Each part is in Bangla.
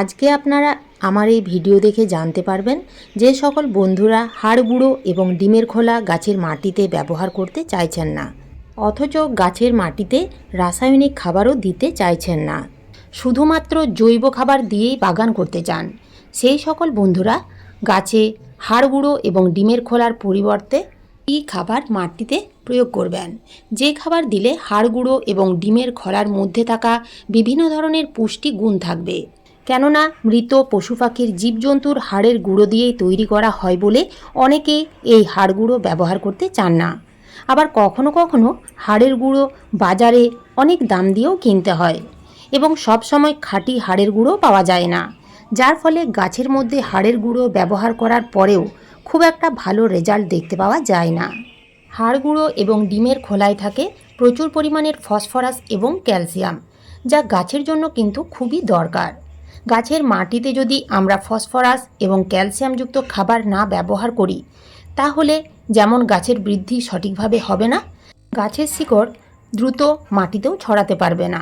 আজকে আপনারা আমার এই ভিডিও দেখে জানতে পারবেন যে সকল বন্ধুরা হাড় গুঁড়ো এবং ডিমের খোলা গাছের মাটিতে ব্যবহার করতে চাইছেন না, অথচ গাছের মাটিতে রাসায়নিক খাবারও দিতে চাইছেন না। শুধুমাত্র জৈব খাবার দিয়েই বাগান করতে চান। সেই সকল বন্ধুরা গাছে হাড় গুঁড়ো এবং ডিমের খোলার পরিবর্তে কী খাবার মাটিতে প্রয়োগ করবেন। যে খাবার দিলে হাড় গুঁড়ো এবং ডিমের খোলার মধ্যে থাকা বিভিন্ন ধরনের পুষ্টি গুণ থাকবে। কেননা মৃত পশু পাখির জীবজন্তুর হাড়ের গুঁড়ো দিয়েই তৈরি করা হয় বলে অনেকেই এই হাড় গুঁড়ো ব্যবহার করতে চান না। আবার কখনো কখনো হাড়ের গুঁড়ো বাজারে অনেক দাম দিয়েও কিনতে হয় এবং সব সময় খাঁটি হাড়ের গুঁড়ো পাওয়া যায় না, যার ফলে গাছের মধ্যে হাড়ের গুঁড়ো ব্যবহার করার পরেও খুব একটা ভালো রেজাল্ট দেখতে পাওয়া যায় না। হাড় গুঁড়ো এবং ডিমের খোলায় থাকে প্রচুর পরিমাণের ফসফরাস এবং ক্যালসিয়াম, যা গাছের জন্য কিন্তু খুবই দরকার। গাছের মাটিতে যদি আমরা ফসফরাস এবং ক্যালসিয়ামযুক্ত খাবার না ব্যবহার করি, তাহলে যেমন গাছের বৃদ্ধি সঠিকভাবে হবে না, গাছের শিকড় দ্রুত মাটিতেও ছড়াতে পারবে না।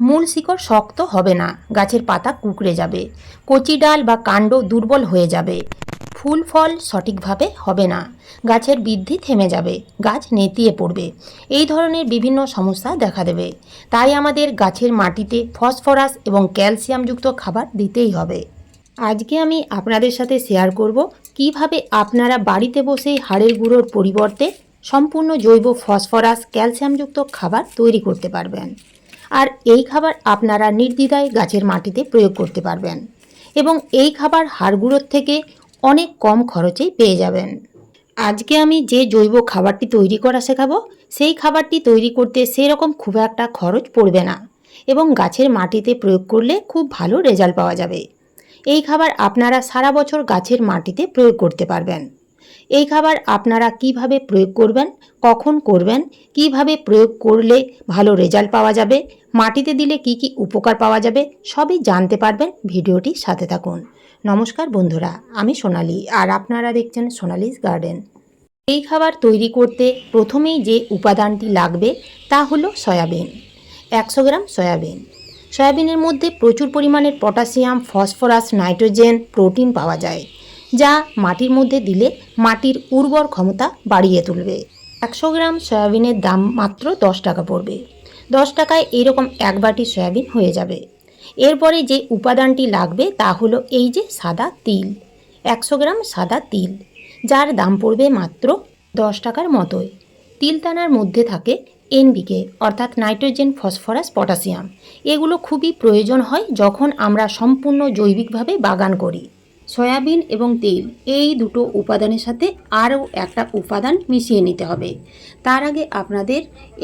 মূল শিকড় শক্ত হবে না, গাছের পাতা কুকড়ে যাবে, কচি ডাল বা কাণ্ড দুর্বল হয়ে যাবে। ফুল, ফল সঠিকভাবে হবে না। গাছের বৃদ্ধি থেমে যাবে, গাছ নেতিয়ে পড়বে। এই ধরনের বিভিন্ন সমস্যা দেখা দেবে। তাই আমাদের গাছের মাটিতে ফসফরাস এবং ক্যালসিয়ামযুক্ত খাবার দিতেই হবে। আজকে আমি আপনাদের সাথে শেয়ার করব কীভাবে আপনারা বাড়িতে বসেই হাড়ের গুঁড়োর পরিবর্তে সম্পূর্ণ জৈব ফসফরাস, ক্যালসিয়ামযুক্ত খাবার তৈরি করতে পারবেন। আর এই খাবার আপনারা নির্দ্বিধায় গাছের মাটিতে প্রয়োগ করতে পারবেন। এবং এই খাবার হাড় গুঁড়োর থেকে অনেক কম খরচেই পেয়ে যাবেন। আজকে আমি যে জৈব খাবারটি তৈরি করা শেখাবো, সেই খাবারটি তৈরি করতে সেরকম খুব একটা খরচ পড়বে না এবং গাছের মাটিতে প্রয়োগ করলে খুব ভালো রেজাল্ট পাওয়া যাবে। এই খাবার আপনারা সারা বছর গাছের মাটিতে প্রয়োগ করতে পারবেন। এই খাবার আপনারা কীভাবে প্রয়োগ করবেন, কখন করবেন, কীভাবে প্রয়োগ করলে ভালো রেজাল্ট পাওয়া যাবে, মাটিতে দিলে কি কি উপকার পাওয়া যাবে, সবই জানতে পারবেন ভিডিওটির সাথে থাকুন। নমস্কার বন্ধুরা, আমি সোনালি আর আপনারা দেখছেন সোনালিস গার্ডেন। এই খাবার তৈরি করতে প্রথমেই যে উপাদানটি লাগবে তা হলো সয়াবিন। একশো গ্রাম সয়াবিন। সয়াবিনের মধ্যে প্রচুর পরিমাণের পটাশিয়াম, ফসফরাস, নাইট্রোজেন, প্রোটিন পাওয়া যায়। যা মাটির মধ্যে দিলে মাটির উর্বর ক্ষমতা বাড়িয়ে তুলবে। একশো গ্রাম সয়াবিনের দাম মাত্র দশ টাকা পড়বে। দশ টাকায় এরকম এক বাটি সয়াবিন হয়ে যাবে। এরপরে যে উপাদানটি লাগবে তা হলো এই যে সাদা তিল। একশো গ্রাম সাদা তিল, যার দাম পড়বে মাত্র দশ টাকার মতোই। তিলতানার মধ্যে থাকে এনবিকে অর্থাৎ নাইট্রোজেন, ফসফরাস, পটাশিয়াম। এগুলো খুবই প্রয়োজন হয় যখন আমরা সম্পূর্ণ জৈবিকভাবে বাগান করি। সয়াবিন এবং তেল, এই দুটো উপাদানের সাথে আরও একটা উপাদান মিশিয়ে নিতে হবে। তার আগে আপনাদের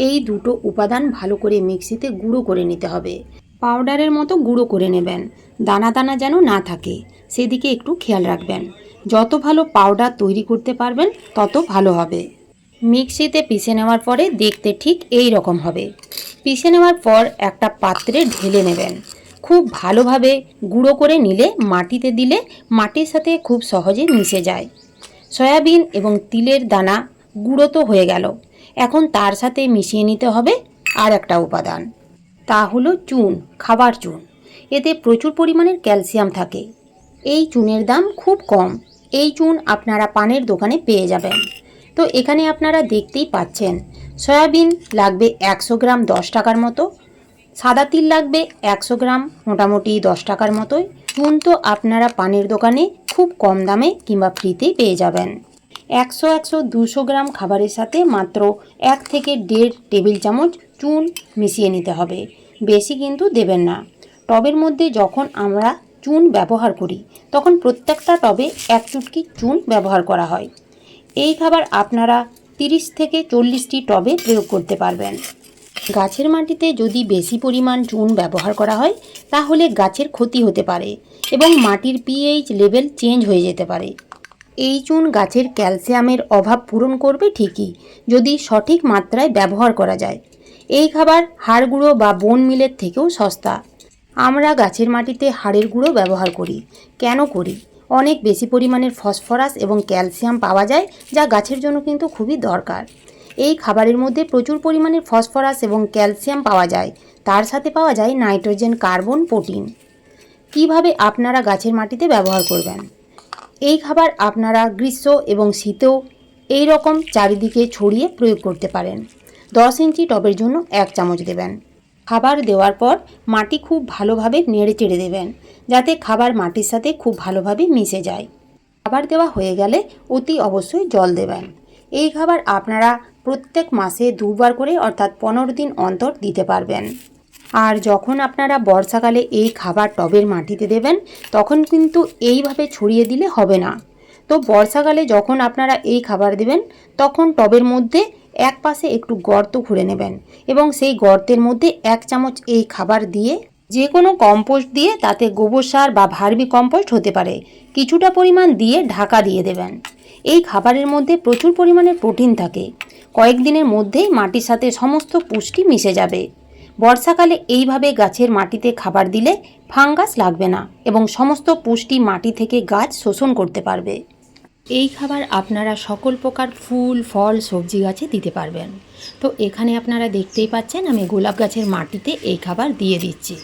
এই দুটো উপাদান ভালো করে মিক্সিতে গুঁড়ো করে নিতে হবে। পাউডারের মতো গুঁড়ো করে নেবেন, দানা দানা যেন না থাকে। সেদিকে একটু খেয়াল রাখবেন। যত ভালো পাউডার তৈরি করতে পারবেন, তত ভালো হবে। মিক্সিতে পিষে নেওয়ার পরে দেখতে ঠিক এই রকম হবে। পিষে নেওয়ার পর একটা পাত্রে ঢেলে নেবেন। খুব ভালোভাবে গুঁড়ো করে নিলে, মাটিতে দিলে মাটির সাথে খুব সহজে মিশে যায়। সয়াবিন এবং তিলের দানা গুঁড়ো তো হয়ে গেল। এখন তার সাথে মিশিয়ে নিতে হবে আর একটা উপাদান। তা হলো চুন, খাবার চুন। এতে প্রচুর পরিমাণের ক্যালসিয়াম থাকে। এই চুনের দাম খুব কম। এই চুন আপনারা পানের দোকানে পেয়ে যাবেন। তো এখানে আপনারা দেখতেই পাচ্ছেন, সয়াবিন লাগবে একশো গ্রাম দশ টাকার মতো সাদা তিল লাগবে একশো গ্রাম, মোটামুটি দশ টাকার মতোই। চুন তো আপনারা পানের দোকানে খুব কম দামে কিংবা ফ্রিতে পেয়ে যাবেন। একশো একশো দুশো গ্রাম খাবারের সাথে মাত্র এক থেকে দেড় টেবিল চামচ চুন মিশিয়ে নিতে হবে। বেশি কিন্তু দেবেন না। টবের মধ্যে যখন আমরা চুন ব্যবহার করি, তখন প্রত্যেকটা টবে এক চুটকি চুন ব্যবহার করা হয়। এই খাবার আপনারা তিরিশ থেকে চল্লিশটি টবে প্রয়োগ করতে পারবেন। গাছের মাটিতে যদি বেশি পরিমাণ চুন ব্যবহার করা হয়, তাহলে গাছের ক্ষতি হতে পারে এবং মাটির পিএইচ লেভেল চেঞ্জ হয়ে যেতে পারে। এই চুন গাছের ক্যালসিয়ামের অভাব পূরণ করবে ঠিকই, যদি সঠিক মাত্রায় ব্যবহার করা যায়। এই খাবার হাড় গুঁড়ো বা বন মিলের থেকেও সস্তা। আমরা গাছের মাটিতে হাড়ের গুঁড়ো ব্যবহার করি। কেন করি? অনেক বেশি পরিমাণের ফসফরাস এবং ক্যালসিয়াম পাওয়া যায়, যা গাছের জন্য কিন্তু খুবই দরকার। এই খাবারের মধ্যে প্রচুর পরিমাণে ফসফরাস এবং ক্যালসিয়াম পাওয়া যায়। তার সাথে পাওয়া যায় নাইট্রোজেন, কার্বন, প্রোটিন। কীভাবে আপনারা গাছের মাটিতে ব্যবহার করবেন? এই খাবার আপনারা গ্রীষ্ম এবং শীতেও এই রকম চারিদিকে ছড়িয়ে প্রয়োগ করতে পারেন। দশ ইঞ্চি টবের জন্য এক চামচ দেবেন। খাবার দেওয়ার পর মাটি খুব ভালোভাবে নেড়ে চেড়ে দেবেন, যাতে খাবার মাটির সাথে খুব ভালোভাবে মিশে যায়। খাবার দেওয়া হয়ে গেলে অতি অবশ্যই জল দেবেন। এই খাবার আপনারা প্রত্যেক মাসে দুবার করে অর্থাৎ পনেরো দিন অন্তর দিতে পারবেন। আর যখন আপনারা বর্ষাকালে এই খাবার টবের মাটিতে দেবেন, তখন কিন্তু এইভাবে ছড়িয়ে দিলে হবে না। তো বর্ষাকালে যখন আপনারা এই খাবার দেবেন, তখন টবের মধ্যে এক পাশে একটু গর্ত খুঁড়ে নেবেন এবং সেই গর্তের মধ্যে এক চামচ এই খাবার দিয়ে যে কোনো কম্পোস্ট দিয়ে তাতে গোবর সার বা ভার্মি কম্পোস্ট হতে পারে। কিছুটা পরিমাণ দিয়ে ঢাকা দিয়ে দেবেন। এই খাবারের মধ্যে প্রচুর পরিমাণে প্রোটিন থাকে। কয়েকদিনের মধ্যেই মাটির সাথে সমস্ত পুষ্টি মিশে যাবে। বর্ষাকালে এইভাবে গাছের মাটিতে খাবার দিলে ফাঙ্গাস লাগবে না এবং সমস্ত পুষ্টি মাটি থেকে গাছ শোষণ করতে পারবে। এই খাবার আপনারা সকল প্রকার ফুল, ফল, সবজি গাছে দিতে পারবেন। তো এখানে আপনারা দেখতেই পাচ্ছেন, আমি গোলাপ গাছের মাটিতে এই খাবার দিয়ে দিচ্ছি।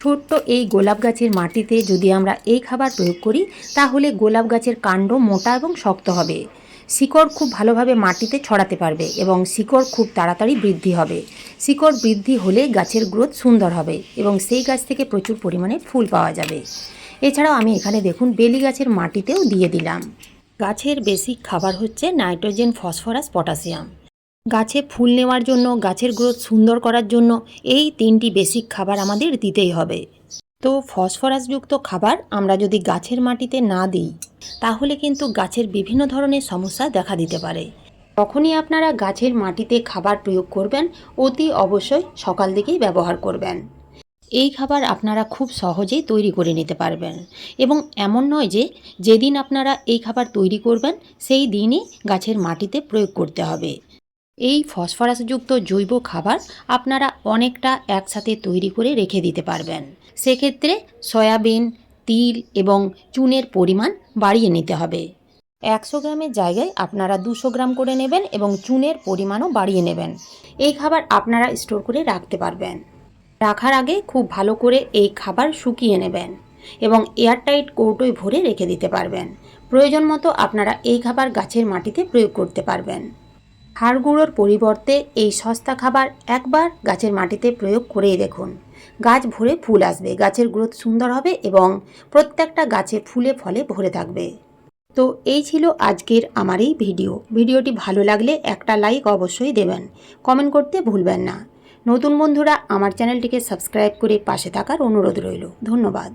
ছোট্ট এই গোলাপ গাছের মাটিতে যদি আমরা এই খাবার প্রয়োগ করি, তাহলে গোলাপ গাছের কাণ্ড মোটা এবং শক্ত হবে। শিকড় খুব ভালোভাবে মাটিতে ছড়াতে পারবে এবং শিকড় খুব তাড়াতাড়ি বৃদ্ধি হবে। শিকড় বৃদ্ধি হলে গাছের গ্রোথ সুন্দর হবে এবং সেই গাছ থেকে প্রচুর পরিমাণে ফুল পাওয়া যাবে। এছাড়াও আমি এখানে দেখুন বেলি গাছের মাটিতেও দিয়ে দিলাম। গাছের বেসিক খাবার হচ্ছে নাইট্রোজেন, ফসফরাস, পটাশিয়াম। গাছে ফুল নেওয়ার জন্য, গাছের গ্রোথ সুন্দর করার জন্য এই তিনটি বেসিক খাবার আমাদের দিতেই হবে। তো ফসফরাসযুক্ত খাবার আমরা যদি গাছের মাটিতে না দিই, তাহলে কিন্তু গাছের বিভিন্ন ধরনের সমস্যা দেখা দিতে পারে। তখনই আপনারা গাছের মাটিতে খাবার প্রয়োগ করবেন, অতি অবশ্যই সকাল দিকেই ব্যবহার করবেন। এই খাবার আপনারা খুব সহজেই তৈরি করে নিতে পারবেন এবং এমন নয় যে যেদিন আপনারা এই খাবার তৈরি করবেন, সেই দিনই গাছের মাটিতে প্রয়োগ করতে হবে। এই ফসফরাসযুক্ত জৈব খাবার আপনারা অনেকটা একসাথে তৈরি করে রেখে দিতে পারবেন। সেক্ষেত্রে সয়াবিন, তিল এবং চুনের পরিমাণ বাড়িয়ে নিতে হবে। একশো গ্রামের জায়গায় আপনারা দুশো গ্রাম করে নেবেন এবং চুনের পরিমাণও বাড়িয়ে নেবেন। এই খাবার আপনারা স্টোর করে রাখতে পারবেন। রাখার আগে খুব ভালো করে এই খাবার শুকিয়ে নেবেন এবং এয়ারটাইট কৌটোয় ভরে রেখে দিতে পারবেন। প্রয়োজন মতো আপনারা এই খাবার গাছের মাটিতে প্রয়োগ করতে পারবেন। হাড় গুঁড়োর পরিবর্তে এই সস্তা খাবার একবার গাছের মাটিতে প্রয়োগ করেই দেখুন। গাছ ভরে ফুল আসবে। গাছের গ্রোথ সুন্দর হবে এবং প্রত্যেকটা গাছে ফুলে ফলে ভরে থাকবে। তো এই ছিল আজকের আমার এই ভিডিও। ভিডিওটি ভালো লাগলে একটা লাইক অবশ্যই দেবেন। কমেন্ট করতে ভুলবেন না। নতুন বন্ধুরা আমার চ্যানেলটিকে সাবস্ক্রাইব করে পাশে থাকার অনুরোধ রইল। ধন্যবাদ।